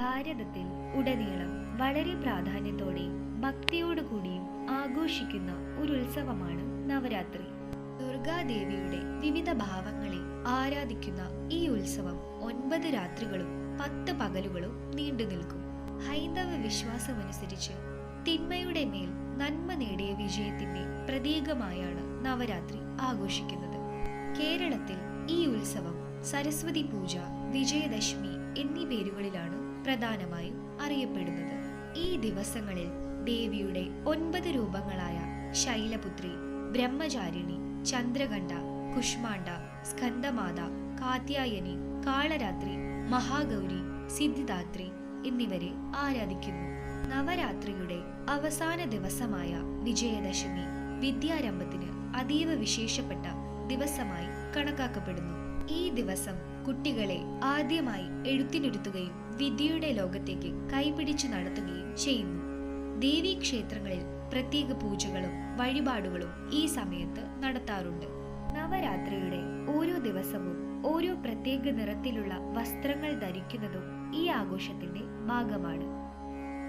ഭാരതത്തിൽ ഉടനീളം വളരെ പ്രാധാന്യത്തോടെ ഭക്തിയോടുകൂടിയും ആഘോഷിക്കുന്ന ഒരു ഉത്സവമാണ് നവരാത്രി. ദുർഗാദേവിയുടെ വിവിധ ഭാവങ്ങളെ ആരാധിക്കുന്ന ഈ ഉത്സവം ഒൻപത് രാത്രികളും പത്ത് പകലുകളും നീണ്ടു നിൽക്കും. ഹൈന്ദവ വിശ്വാസമനുസരിച്ച് തിന്മയുടെ മേൽ നന്മ നേടിയ വിജയത്തിന്റെ പ്രതീകമായാണ് നവരാത്രി ആഘോഷിക്കുന്നത്. കേരളത്തിൽ ഈ ഉത്സവം സരസ്വതി പൂജ വിജയദശമി എന്നീ പേരുകളിലാണ് പ്രധാനമായും അറിയപ്പെടുന്നത്. ഈ ദിവസങ്ങളിൽ ദേവിയുടെ ഒൻപത് രൂപങ്ങളായ ശൈലപുത്രി ബ്രഹ്മചാരിണി ചന്ദ്രകണ്ഠ കുഷ്മാണ്ഡ സ്കന്ദമാത കാത്യായനി കാളരാത്രി മഹാഗൗരി സിദ്ധിദാത്രി എന്നിവരെ ആരാധിക്കുന്നു. നവരാത്രിയുടെ അവസാന ദിവസമായ വിജയദശമി വിദ്യാരംഭത്തിന് അതീവ വിശേഷപ്പെട്ട ദിവസമായി കണക്കാക്കപ്പെടുന്നു. ഈ ദിവസം കുട്ടികളെ ആദ്യമായി എഴുത്തിനിരുത്തുകയും വിദ്യയുടെ ലോകത്തേക്ക് കൈപിടിച്ചു നടത്തുകയും ചെയ്യുന്നു. ദേവീ ക്ഷേത്രങ്ങളിൽ പ്രത്യേക പൂജകളും വഴിപാടുകളും ഈ സമയത്ത് നടത്താറുണ്ട്. നവരാത്രിയുടെ ഓരോ ദിവസവും ഓരോ പ്രത്യേക നിറത്തിലുള്ള വസ്ത്രങ്ങൾ ധരിക്കുന്നതും ഈ ആഘോഷത്തിന്റെ ഭാഗമാണ്.